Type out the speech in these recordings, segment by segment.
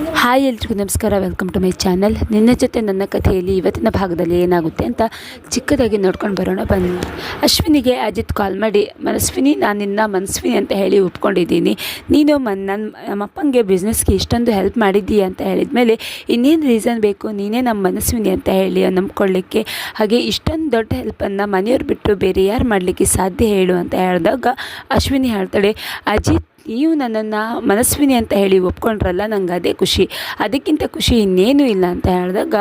Hi ಎಲ್ರಿಗೂ ನಮಸ್ಕಾರ welcome to my channel ನಿನ್ನ ಜೊತೆ ನನ್ನ ಕಥೆಯಲ್ಲಿ ಇವತ್ತಿನ ಭಾಗದಲ್ಲಿ ಏನಾಗುತ್ತೆ ಅಂತ ಚಿಕ್ಕದಾಗಿ ನೋಡ್ಕೊಂಡು ಬರೋಣ. ಬನ್ನಿ. ಅಶ್ವಿನಿಗೆ ಅಜಿತ್ ಕಾಲ್ ಮಾಡಿ, ಮನಸ್ವಿನಿ, ನಾನು ನಿನ್ನ ಮನಸ್ವಿನಿ ಅಂತ ಹೇಳಿ ಒಪ್ಕೊಂಡಿದ್ದೀನಿ. ನೀನು ಮನ್ ನನ್ನ ನಮ್ಮಪ್ಪಂಗೆ ಬಿಸ್ನೆಸ್ಗೆ ಇಷ್ಟೊಂದು ಹೆಲ್ಪ್ ಮಾಡಿದ್ದೀಯ ಅಂತ ಹೇಳಿದ ಮೇಲೆ ಇನ್ನೇನು ರೀಸನ್ ಬೇಕು? ನೀನೇ ನಮ್ಮ ಮನಸ್ವಿನಿ ಅಂತ ಹೇಳಿ ನಂಬ್ಕೊಳ್ಳಿಕ್ಕೆ. ಹಾಗೆ ಇಷ್ಟೊಂದು ದೊಡ್ಡ ಹೆಲ್ಪನ್ನು ಮನೆಯವ್ರು ಬಿಟ್ಟು ಬೇರೆ ಯಾರು ಮಾಡಲಿಕ್ಕೆ ಸಾಧ್ಯ ಹೇಳು? ಅಂತ ಹೇಳಿದಾಗ ಅಶ್ವಿನಿ ಹೇಳ್ತಾಳೆ, ಅಜಿತ್ ನೀವು ನನ್ನನ್ನು ಮನಸ್ವಿನಿ ಅಂತ ಹೇಳಿ ಒಪ್ಕೊಂಡ್ರಲ್ಲ ನನಗೆ ಅದೇ ಖುಷಿ. ಅದಕ್ಕಿಂತ ಖುಷಿ ಇನ್ನೇನು ಇಲ್ಲ ಅಂತ ಹೇಳಿದಾಗ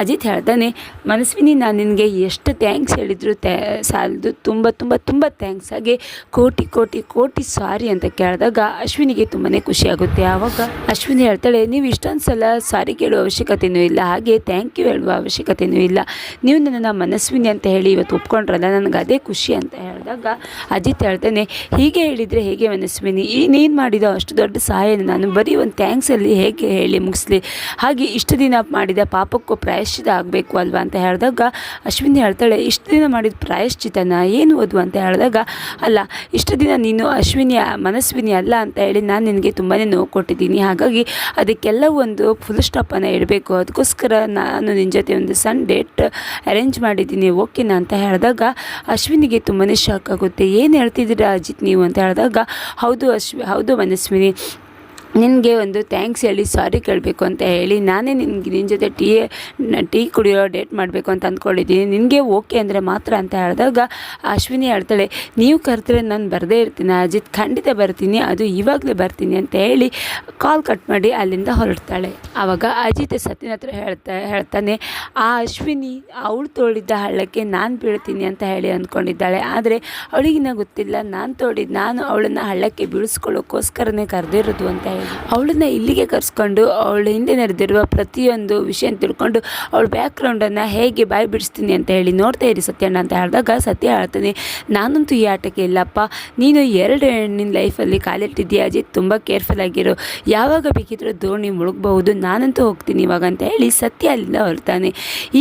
ಅಜಿತ್ ಹೇಳ್ತಾನೆ ಮನಸ್ವಿನಿ, ನಾನು ನಿನಗೆ ಎಷ್ಟು ಥ್ಯಾಂಕ್ಸ್ ಹೇಳಿದ್ರು ತ್ಯಾ ಸಾಲದು ತುಂಬ ತುಂಬ ತುಂಬ ಥ್ಯಾಂಕ್ಸ್ ಹಾಗೆ ಕೋಟಿ ಕೋಟಿ ಕೋಟಿ ಸಾರಿ ಅಂತ ಕೇಳಿದಾಗ ಅಶ್ವಿನಿಗೆ ತುಂಬಾ ಖುಷಿಯಾಗುತ್ತೆ ಆವಾಗ ಅಶ್ವಿನಿ ಹೇಳ್ತಾಳೆ, ನೀವು ಇಷ್ಟೊಂದು ಸಲ ಸಾರಿ ಕೇಳುವ ಅವಶ್ಯಕತೆಯೂ ಇಲ್ಲ. ಹಾಗೆ ಥ್ಯಾಂಕ್ ಯು ಹೇಳುವ ಅವಶ್ಯಕತೆಯೂ ಇಲ್ಲ. ನೀವು ನನ್ನನ್ನು ಮನಸ್ವಿನಿ ಅಂತ ಹೇಳಿ ಇವತ್ತು ಒಪ್ಕೊಂಡ್ರಲ್ಲ, ನನಗೆ ಅದೇ ಖುಷಿ ಅಂತ ಹೇಳಿದಾಗ ಅಜಿತ್ ಹೇಳ್ತಾನೆ ಹೀಗೆ ಹೇಳಿದರೆ ಹೇಗೆ ಮನಸ್ವಿನಿ? ಈ ನೀನು ಮಾಡಿದ ಅಷ್ಟು ದೊಡ್ಡ ಸಹಾಯನ ನಾನು ಬರೀ ಒಂದು ಥ್ಯಾಂಕ್ಸಲ್ಲಿ ಹೇಗೆ ಹೇಳಿ ಮುಗಿಸ್ಲಿ? ಹಾಗೆ ಇಷ್ಟು ದಿನ ಮಾಡಿದ ಪಾಪಕ್ಕೂ ಪ್ರಾಯಶ್ಚಿತ ಆಗಬೇಕು ಅಲ್ವಾ ಅಂತ ಹೇಳಿದಾಗ ಅಶ್ವಿನಿ ಹೇಳ್ತಾಳೆ, ಇಷ್ಟು ದಿನ ಮಾಡಿದ ಪ್ರಾಯಶ್ಚಿತನ ಏನು ಓದು ಅಂತ ಹೇಳಿದಾಗ, ಅಲ್ಲ, ಇಷ್ಟು ದಿನ ನೀನು ಅಶ್ವಿನಿ ಮನಸ್ವಿನಿ ಅಲ್ಲ ಅಂತ ಹೇಳಿ ನಾನು ನಿನಗೆ ತುಂಬಾ ನೋವು ಕೊಟ್ಟಿದ್ದೀನಿ. ಹಾಗಾಗಿ ಅದಕ್ಕೆಲ್ಲ ಒಂದು ಫುಲ್ ಸ್ಟಾಪನ್ನು ಇಡಬೇಕು. ಅದಕ್ಕೋಸ್ಕರ ನಾನು ನಿನ್ನ ಜೊತೆ ಒಂದು ಸಣ್ಣ ಡೇಟ್ ಅರೇಂಜ್ ಮಾಡಿದ್ದೀನಿ. ಓಕೆನಾ ಅಂತ ಹೇಳಿದಾಗ ಅಶ್ವಿನಿಗೆ ತುಂಬಾ ಶಾಕ್ ಆಗುತ್ತೆ. ಏನು ಹೇಳ್ತಿದ್ದೀರಾ ಅಜಿತ್ ನೀವು ಅಂತ ಹೇಳಿದಾಗ, ಹೌದು ಅಶ್ವಿ, ಹೌದು ಮನಸ್ವಿನಿ ನಿನಗೆ ಒಂದು ಥ್ಯಾಂಕ್ಸ್ ಹೇಳಿ ಸಾರಿ ಕೇಳಬೇಕು ಅಂತ ಹೇಳಿ, ನಾನೇ ನಿನ್ಗೆ ನಿನ್ನ ಜೊತೆ ಟೀ ಟೀ ಕುಡಿಯೋ ಡೇಟ್ ಮಾಡಬೇಕು ಅಂತ ಅಂದ್ಕೊಂಡಿದ್ದೀನಿ. ನಿನಗೆ ಓಕೆ ಅಂದರೆ ಮಾತ್ರ ಅಂತ ಹೇಳಿದಾಗ ಅಶ್ವಿನಿ ಹೇಳ್ತಾಳೆ, ನೀವು ಕರೆದ್ರೆ ನಾನು ಬರದೇ ಇರ್ತೀನಿ, ಅಜಿತ್ ಖಂಡಿತ ಬರ್ತೀನಿ, ಅದು ಇವಾಗಲೇ ಬರ್ತೀನಿ ಅಂತ ಹೇಳಿ ಕಾಲ್ ಕಟ್ ಮಾಡಿ ಅಲ್ಲಿಂದ ಹೊರಡ್ತಾಳೆ. ಆವಾಗ ಅಜಿತ್ ಸತ್ಯನ ಹತ್ರ ಹೇಳ್ತಾ, ಹೇಳ್ತಾನೆ, ಆ ಅಶ್ವಿನಿ ಅವಳು ತೋಡಿದ್ದ ಹಳ್ಳಕ್ಕೆ ನಾನು ಬೀಳ್ತೀನಿ ಅಂತ ಹೇಳಿ ಅಂದ್ಕೊಂಡಿದ್ದಾಳೆ. ಆದರೆ ಅವಳಿಗಿನ ಗೊತ್ತಿಲ್ಲ, ನಾನು ತೋಡಿದ್ದು ನಾನು ಅವಳನ್ನು ಹಳ್ಳಕ್ಕೆ ಬೀಳಿಸ್ಕೊಳ್ಳೋಕ್ಕೋಸ್ಕರನೇ ಕರೆದಿರೋದು ಅಂತ ಹೇಳಿ. ಅವಳನ್ನ ಇಲ್ಲಿಗೆ ಕರೆಸ್ಕೊಂಡು ಅವಳ ಹಿಂದೆ ನಡೆದಿರುವ ಪ್ರತಿಯೊಂದು ವಿಷಯ ತಿಳ್ಕೊಂಡು ಅವಳ ಬ್ಯಾಕ್ಗ್ರೌಂಡನ್ನು ಹೇಗೆ ಬಾಯಿ ಬಿಡಿಸ್ತೀನಿ ಅಂತ ಹೇಳಿ ನೋಡ್ತಾ ಇರಿ ಸತ್ಯಣ್ಣ ಅಂತ ಹೇಳಿದಾಗ ಸತ್ಯ ಹೇಳ್ತಾನೆ, ನಾನಂತೂ ಈ ಆಟಕ್ಕೆ ಇಲ್ಲಪ್ಪ. ನೀನು ಎರಡು ಹೆಣ್ಣಿನ ಲೈಫಲ್ಲಿ ಕಾಲಿಟ್ಟಿದ್ದೀಯ ಅಜಿ ತುಂಬ ಕೇರ್ಫುಲ್ ಆಗಿರು. ಯಾವಾಗ ಬೇಕಿದ್ರೂ ದೋಣಿ ಮುಳುಗಬಹುದು. ನಾನಂತೂ ಹೋಗ್ತೀನಿ ಇವಾಗ ಅಂತ ಹೇಳಿ ಸತ್ಯ ಅಲ್ಲಿಂದ ಹೊರತಾನೆ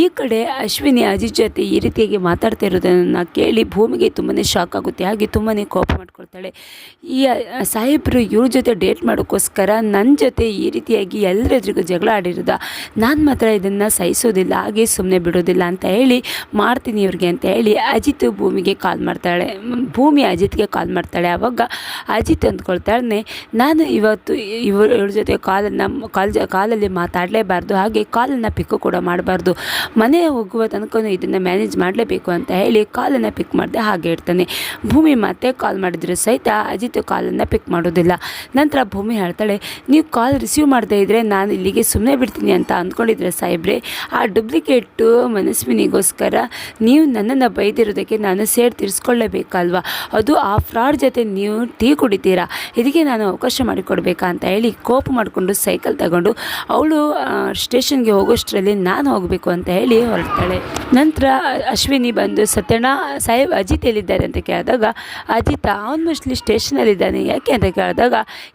ಈ ಕಡೆ ಅಶ್ವಿನಿ, ಅಜಿತ್ ಜೊತೆ ಈ ರೀತಿಯಾಗಿ ಮಾತಾಡ್ತಾ ಇರೋದನ್ನು ಕೇಳಿ ಭೂಮಿಗೆ ತುಂಬನೇ ಶಾಕ್ ಆಗುತ್ತೆ. ಹಾಗೆ ತುಂಬನೇ ಕೋಪ ಮಾಡ್ಕೊಳ್ತಾಳೆ. ಈ ಸಾಹೇಬರು ಇವ್ರ ಜೊತೆ ಡೇಟ್ ಮಾಡೋಕ್ಕೋಸ್ಕರ ನನ್ನ ಜೊತೆ ಈ ರೀತಿಯಾಗಿ ಎಲ್ಲರೆದ್ರಿಗೂ ಜಗಳ ಆಡಿರೋದ, ನಾನು ಮಾತ್ರ ಇದನ್ನು ಸಹಿಸೋದಿಲ್ಲ, ಹಾಗೆ ಸುಮ್ಮನೆ ಬಿಡೋದಿಲ್ಲ ಅಂತ ಹೇಳಿ ಮಾಡ್ತೀನಿ ಇವ್ರಿಗೆ ಅಂತ ಹೇಳಿ ಅಜಿತ್ ಭೂಮಿಗೆ ಕಾಲ್ ಮಾಡ್ತಾಳೆ. ಭೂಮಿ ಅಜಿತ್ಗೆ ಕಾಲ್ ಮಾಡ್ತಾಳೆ. ಆವಾಗ ಅಜಿತ್ ಅಂದ್ಕೊಳ್ತಾಳೆ ನಾನು ಇವತ್ತು ಇವ್ರ ಇವ್ರ ಜೊತೆ ಕಾಲನ್ನು ಕಾಲ್ ಜ ಕಾಲಲ್ಲಿ ಮಾತಾಡಲೇಬಾರ್ದು, ಹಾಗೆ ಕಾಲನ್ನು ಪಿಕ್ಕು ಕೂಡ ಮಾಡಬಾರ್ದು. ಮನೆ ಹೋಗುವ ತನಕ ಇದನ್ನು ಮ್ಯಾನೇಜ್ ಮಾಡಲೇಬೇಕು ಅಂತ ಹೇಳಿ ಕಾಲನ್ನು ಪಿಕ್ ಮಾಡಿದೆ ಹಾಗೆ ಇರ್ತಾನೆ. ಭೂಮಿ ಮತ್ತೆ ಕಾಲ್ ಮಾಡಿದ್ರೆ ಸಹಿತ ಅಜಿತ್ ಕಾಲನ್ನು ಪಿಕ್ ಮಾಡೋದಿಲ್ಲ. ನಂತರ ಭೂಮಿ ಹೇಳ್ತಾಳೆ ನೀವು ಕಾಲ್ ರಿಸೀವ್ ಮಾಡದೇ ಇದ್ದರೆ ನಾನು ಇಲ್ಲಿಗೆ ಸುಮ್ಮನೆ ಬಿಡ್ತೀನಿ ಅಂತ ಅಂದ್ಕೊಂಡಿದ್ರೆ ಸಾಹೇಬ್ರೆ, ಆ ಡೂಪ್ಲಿಕೇಟು ಮನಸ್ವಿನಿಗೋಸ್ಕರ ನೀವು ನನ್ನನ್ನು ಬೈದಿರೋದಕ್ಕೆ ನಾನು ಸೇರ್ ತೀರಿಸ್ಕೊಳ್ಳೇಬೇಕಲ್ವಾ? ಅದು ಆ ಫ್ರಾಡ್ ಜೊತೆ ನೀವು ಟೀ ಕುಡಿತೀರಾ? ಇದಕ್ಕೆ ನಾನು ಅವಕಾಶ ಮಾಡಿಕೊಡ್ಬೇಕಾ ಅಂತ ಹೇಳಿ ಕೋಪ ಮಾಡಿಕೊಂಡು ಸೈಕಲ್ ತಗೊಂಡು ಅವಳು ಸ್ಟೇಷನ್ಗೆ ಹೋಗೋಷ್ಟರಲ್ಲಿ ನಾನು ಹೋಗಬೇಕು ಅಂತ ಹೇಳಿ ಹೊರಡ್ತಾಳೆ. ನಂತರ ಅಶ್ವಿನಿ ಬಂದು, ಸತ್ಯಣ್ಣ, ಸಾಹೇಬ್ ಅಜಿತ್ ಎಲ್ಲಿದ್ದಾರೆ? ಅಂತ ಕೇಳಿದಾಗ, ಅಜಿತ್ ಆಲ್ಮೋಸ್ಟ್ಲಿ ಸ್ಟೇಷನಲ್ಲಿದ್ದಾನೆ ಯಾಕೆ ಅಂತ ಕೇಳಿದಾಗ,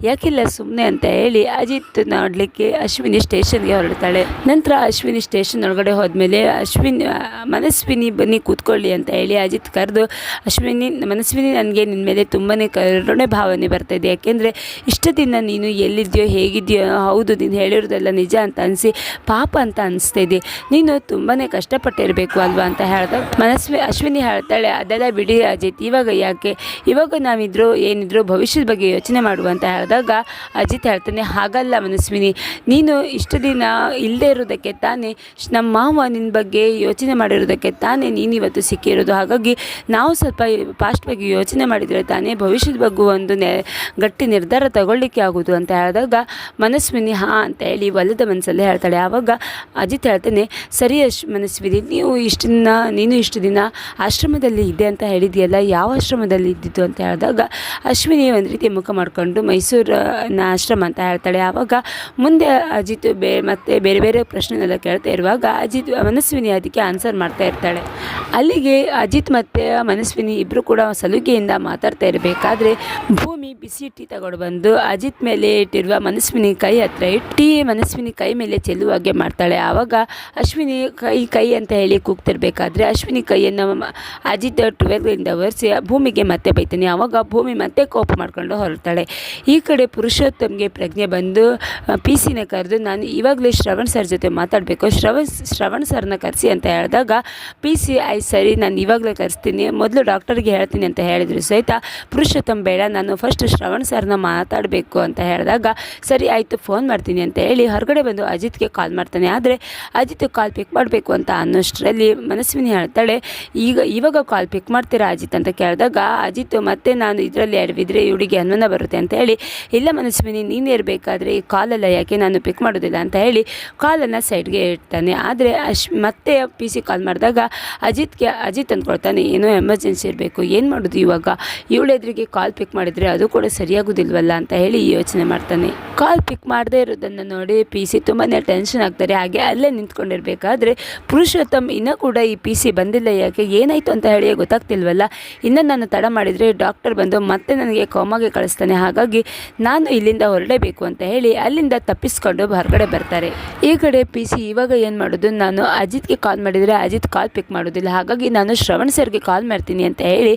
ಯಾಕಿಲ್ಲ ಸುಮ್ಮನೆ ಅಂತ ಹೇಳಿ ಅಜಿತ್ ನೋಡಲಿಕ್ಕೆ ಅಶ್ವಿನಿ ಸ್ಟೇಷನ್ಗೆ ಹೊರಡ್ತಾಳೆ. ನಂತರ ಅಶ್ವಿನಿ ಸ್ಟೇಷನ್ ಒಳಗಡೆ ಹೋದ್ಮೇಲೆ ಅಶ್ವಿನಿ ಮನಸ್ವಿನಿ ಬನ್ನಿ ಕೂತ್ಕೊಳ್ಳಿ ಅಂತ ಹೇಳಿ ಅಜಿತ್ ಕರೆದು, ಅಶ್ವಿನಿ, ಮನಸ್ವಿನಿ ನನಗೆ ನಿನ್ನ ಮೇಲೆ ತುಂಬಾ ಕರುಣೆ ಭಾವನೆ ಬರ್ತಾ ಇದೆ. ಯಾಕೆಂದರೆ ಇಷ್ಟು ದಿನ ನೀನು ಎಲ್ಲಿದೆಯೋ, ಹೇಗಿದೆಯೋ, ಹೌದು, ನೀನು ಹೇಳಿರೋದೆಲ್ಲ ನಿಜ ಅಂತ ಅನಿಸಿ ಪಾಪ ಅಂತ ಅನಿಸ್ತಾ ಇದೆ. ನೀನು ತುಂಬಾ ಕಷ್ಟಪಟ್ಟಿರಬೇಕು ಅಲ್ವಾ? ಅಂತ ಹೇಳಿದಾಗ ಮನಸ್ವಿ, ಅಶ್ವಿನಿ ಹೇಳ್ತಾಳೆ, ಅದೆಲ್ಲ ಬಿಡಿ ಅಜಿತ್, ಇವಾಗ ಯಾಕೆ? ಇವಾಗ ನಾವಿದ್ರು ಏನಿದ್ರು ಭವಿಷ್ಯದ ಬಗ್ಗೆ ಯೋಚನೆ ಮಾಡುವಂತ ಹೇಳಿದಾಗ ಅಜಿತ್ ಹೇಳ್ತಾನೆ, ಹಾಗಲ್ಲ ಮನಸ್ವಿನಿ, ನೀನು ಇಷ್ಟು ದಿನ ಇಲ್ಲದೆ ಇರೋದಕ್ಕೆ ತಾನೇ ನಮ್ಮ ಮಾವ ನಿನ್ನ ಬಗ್ಗೆ ಯೋಚನೆ ಮಾಡಿರೋದಕ್ಕೆ ತಾನೇ ನೀನು ಇವತ್ತು ಸಿಕ್ಕಿರೋದು ಹಾಗಾಗಿ ನಾವು ಸ್ವಲ್ಪ ಪಾಸ್ಟ್ ಬಗ್ಗೆ ಯೋಚನೆ ಮಾಡಿದರೆ ತಾನೇ ಭವಿಷ್ಯದ ಬಗ್ಗೆ ಒಂದು ಗಟ್ಟಿ ನಿರ್ಧಾರ ತಗೊಳ್ಳಿಕ್ಕೆ ಆಗೋದು. ಅಂತ ಹೇಳಿದಾಗ, ಮನಸ್ವಿನಿ, ಹಾಂ ಅಂತ ಹೇಳಿ ಒಲ್ಲದ ಮನಸ್ಸಲ್ಲೇ ಹೇಳ್ತಾಳೆ. ಆವಾಗ ಅಜಿತ್ ಹೇಳ್ತಾನೆ, ಸರಿ ಅಶ್ ಮನಸ್ವಿನಿ, ನೀವು ಇಷ್ಟು ದಿನ, ನೀನು ಇಷ್ಟು ದಿನ ಆಶ್ರಮದಲ್ಲಿ ಇದೆ ಅಂತ ಹೇಳಿದೆಯಲ್ಲ, ಯಾವ ಆಶ್ರಮದಲ್ಲಿ ಇದ್ದಿದ್ದು? ಅಂತ ಹೇಳಿದಾಗ, ಅಶ್ವಿನಿ ಒಂದು ರೀತಿ ಮುಖ ಮಾಡಿಕೊಂಡು ಮೈಸೂರಿನ ಆಶ್ರಮ ಅಂತ ಹೇಳ್ತಾಳೆ. ಆವಾಗ ಮುಂದೆ ಅಜಿತ್ ಬೇ ಮತ್ತೆ ಬೇರೆ ಬೇರೆ ಪ್ರಶ್ನೆನೆಲ್ಲ ಕೇಳ್ತಾ ಇರುವಾಗ ಅಜಿತ್ ಮನಸ್ವಿನಿ ಅದಕ್ಕೆ ಆನ್ಸರ್ ಮಾಡ್ತಾ ಇರ್ತಾಳೆ. ಅಲ್ಲಿಗೆ ಅಜಿತ್ ಮತ್ತು ಮನಸ್ವಿನಿ ಇಬ್ಬರು ಕೂಡ ಸಲುಗೆಯಿಂದ ಮಾತಾಡ್ತಾ ಇರಬೇಕಾದ್ರೆ ಭೂಮಿ ಬಿಸಿ ಟೀ ತಗೊಂಡು ಬಂದು ಅಜಿತ್ ಮೇಲೆ ಇಟ್ಟಿರುವ ಮನಸ್ವಿನಿ ಕೈ ಹತ್ರ ಇಟ್ಟು ಮನಸ್ವಿನಿ ಕೈ ಮೇಲೆ ಚೆಲ್ಲುವಾಗೆ ಮಾಡ್ತಾಳೆ. ಆವಾಗ ಅಶ್ವಿನಿ ಕೈ ಕೈ ಅಂತ ಹೇಳಿ ಕೂಗ್ತಿರ್ಬೇಕಾದ್ರೆ ಅಶ್ವಿನಿ ಕೈಯನ್ನು ಅಜಿತ್ ಟ್ವೆಲ್ವಿಂದ ಒರೆಸಿ ಭೂಮಿಗೆ ಮತ್ತೆ ಬೈತಾನೆ. ಆವಾಗ ಭೂಮಿ ಮತ್ತೆ ಕೋಪ ಮಾಡ್ಕೊಂಡು ಹೊರಡ್ತಾಳೆ. ಈ ಕಡೆ ಪುರುಷೋತ್ತಮ್ಗೆ ಪ್ರಜ್ಞೆ ಬಂದು ಪಿ ಸಿನ ಕರೆದು ನಾನು ಇವಾಗಲೇ ಶ್ರವಣ್ ಸರ್ ಜೊತೆ ಮಾತಾಡಬೇಕು. ಶ್ರವಣ್ ಶ್ರವಣ್ ಸರ್ನ ಕರೆಸಿ ಅಂತ ಹೇಳಿದಾಗ ಪಿ ಸಿ ಐ ಸರಿ, ನಾನು ಇವಾಗಲೇ ಕರೆಸ್ತೀನಿ, ಮೊದಲು ಡಾಕ್ಟರ್ಗೆ ಹೇಳ್ತೀನಿ ಅಂತ ಹೇಳಿದರು. ಸಹಿತ ಪುರುಷೋತ್ತಮ್ ಬೇಡ, ನಾನು ಫಸ್ಟ್ ಶ್ರವಣ್ ಸರ್ನ ಮಾತಾಡಬೇಕು ಅಂತ ಹೇಳಿದಾಗ, ಸರಿ ಆಯಿತು ಫೋನ್ ಮಾಡ್ತೀನಿ ಅಂತ ಹೇಳಿ ಹೊರಗಡೆ ಬಂದು ಅಜಿತ್ಗೆ ಕಾಲ್ ಮಾಡ್ತಾನೆ. ಆದರೆ, ಅಜಿತ್ ಕಾಲ್ ಪಿಕ್ ಮಾಡಬೇಕು ಅಂತ ಅನ್ನೋಷ್ಟರಲ್ಲಿ ಮನಸ್ವಿನಿ ಹೇಳ್ತಾಳೆ, ಈಗ, ಇವಾಗ ಕಾಲ್ ಪಿಕ್ ಮಾಡ್ತೀರಾ ಅಜಿತ್? ಅಂತ ಕೇಳಿದಾಗ, ಅಜಿತ್, ಮತ್ತೆ ನಾನು ಇದರಲ್ಲಿ ಎಡವಿದ್ರೆ ಇವಳಿಗೆ ಅನುಮಾನ ಬರುತ್ತೆ ಅಂತ ಹೇಳಿ, ಇಲ್ಲ ಮನಸ್ವಿನಿ ನೀನೇ ಇರಬೇಕಾದ್ರೆ ಈ ಕಾಲಲ್ಲ ಯಾಕೆ ನಾನು ಪಿಕ್ ಮಾಡೋದಿಲ್ಲ ಅಂತ ಹೇಳಿ ಕಾಲನ್ನು ಸೈಡ್ಗೆ ಇಡ್ತಾನೆ. ಆದರೆ ಅಶ್ ಮತ್ತೆ ಪಿ ಸಿ ಕಾಲ್ ಮಾಡಿದಾಗ ಅಜಿತ್ಗೆ, ಅಜಿತ್ ಅಂದ್ಕೊಳ್ತಾನೆ, ಏನೋ ಎಮರ್ಜೆನ್ಸಿ ಇರಬೇಕು, ಏನು ಮಾಡೋದು ಇವಾಗ? ಇವಳೆದ್ರಿಗೆ ಕಾಲ್ ಪಿಕ್ ಮಾಡಿದರೆ ಅದು ಕೂಡ ಸರಿಯಾಗೋದಿಲ್ವಲ್ಲ? ಅಂತ ಹೇಳಿ ಯೋಚನೆ ಮಾಡ್ತಾನೆ. ಕಾಲ್ ಪಿಕ್ ಮಾಡದೇ ಇರೋದನ್ನು ನೋಡಿ ಪಿ ಸಿ ತುಂಬಾ ಟೆನ್ಷನ್ ಆಗ್ತಾರೆ. ಹಾಗೆ ಅಲ್ಲೇ ನಿಂತ್ಕೊಂಡಿರ್ಬೇಕಾದ್ರೆ ಪುರುಷೋತ್ತಮ್ ಇನ್ನೂ ಕೂಡ ಈ ಪಿ ಸಿ ಬಂದಿಲ್ಲ ಯಾಕೆ, ಏನಾಯಿತು ಅಂತ ಹೇಳಿ ಗೊತ್ತಾಗ್ತಿಲ್ವಲ್ಲ? ಇನ್ನೂ ನಾನು ತಡ ಮಾಡಿದರೆ ಡಾಕ್ಟರ್ ಬಂದು ಮತ್ತೆ ನನಗೆ ಕೋಮಾಗೆ ಕಳಿಸ್ತಾನೆ. ಹಾಗಾಗಿ ನಾನು ಇಲ್ಲಿಂದ ಹೊರಡಬೇಕು ಅಂತ ಹೇಳಿ ಅಲ್ಲಿಂದ ತಪ್ಪಿಸ್ಕೊಂಡು ಹೊರಗಡೆ ಬರ್ತಾರೆ. ಈ ಕಡೆ ಪಿ ಸಿ ಇವಾಗ ಏನು ಮಾಡೋದು? ನಾನು ಅಜಿತ್ಗೆ ಕಾಲ್ ಮಾಡಿದರೆ ಅಜಿತ್ ಕಾಲ್ ಪಿಕ್ ಮಾಡೋದಿಲ್ಲ. ಹಾಗಾಗಿ ನಾನು ಶ್ರವಣ್ ಸರ್ಗೆ ಕಾಲ್ ಮಾಡ್ತೀನಿ ಅಂತ ಹೇಳಿ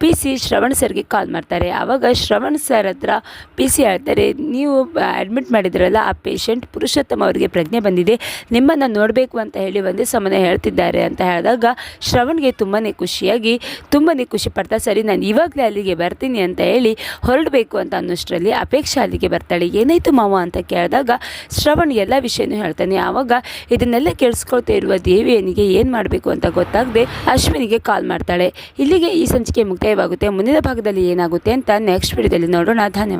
ಪಿ ಸಿ ಶ್ರವಣ್ ಸರ್ಗೆ ಕಾಲ್ ಮಾಡ್ತಾರೆ. ಆವಾಗ ಶ್ರವಣ್ ಸರ್ ಹತ್ರ ಪಿ ಸಿ ಹೇಳ್ತಾರೆ, ನೀವು ಅಡ್ಮಿಟ್ ಮಾಡಿದ್ರಲ್ಲ, ಆ ಪೇಷಂಟ್ ಪುರುಷೋತ್ತಮ ಅವರಿಗೆ ಪ್ರಜ್ಞೆ ಬಂದಿದೆ. ನಿಮ್ಮನ್ನು ನೋಡಬೇಕು ಅಂತ ಹೇಳಿ ಒಂದೇ ಸಮನೆ ಹೇಳ್ತಿದ್ದಾರೆ. ಅಂತ ಹೇಳಿದಾಗ ಶ್ರವಣ್ಗೆ ತುಂಬಾ ಖುಷಿಯಾಗಿ ತುಂಬಾ ಖುಷಿ ಪಡ್ತಾ, ಸರಿ, ನಾನು ಇವಾಗಲೇ ಅಲ್ಲಿಗೆ ಬರ್ತೀನಿ ಅಂತ ಹೇಳಿ ಹೊರಡಬೇಕು ಅಂತ ಅನ್ನೋಷ್ಟರಲ್ಲಿ ಅಪೇಕ್ಷೆ ಅಲ್ಲಿಗೆ ಬರ್ತಾಳೆ. ಏನಾಯಿತು ಮಾವ? ಅಂತ ಕೇಳಿದಾಗ ಶ್ರವಣ್ ಎಲ್ಲ ವಿಷಯನೂ ಹೇಳ್ತಾನೆ. ಆವಾಗ ಇದನ್ನೆಲ್ಲ ಕೇಳಿಸ್ಕೊಳ್ತಾ ಇರುವ ದೇವಿಯನಿಗೆ ಏನು ಮಾಡಬೇಕು ಅಂತ ಗೊತ್ತಾಗದೆ ಅಶ್ವಿನಿಗೆ ಕಾಲ್ ಮಾಡ್ತಾಳೆ. ಇಲ್ಲಿಗೆ ಈ ಸಂಚಿಕೆ ಮುಕ್ತಾಯವಾಗುತ್ತೆ. ಮುಂದಿನ ಭಾಗದಲ್ಲಿ ಏನಾಗುತ್ತೆ ಅಂತ ನೆಕ್ಸ್ಟ್ ವಿಡಿಯೋದಲ್ಲಿ ನೋಡೋಣ. ಧನ್ಯವಾದ.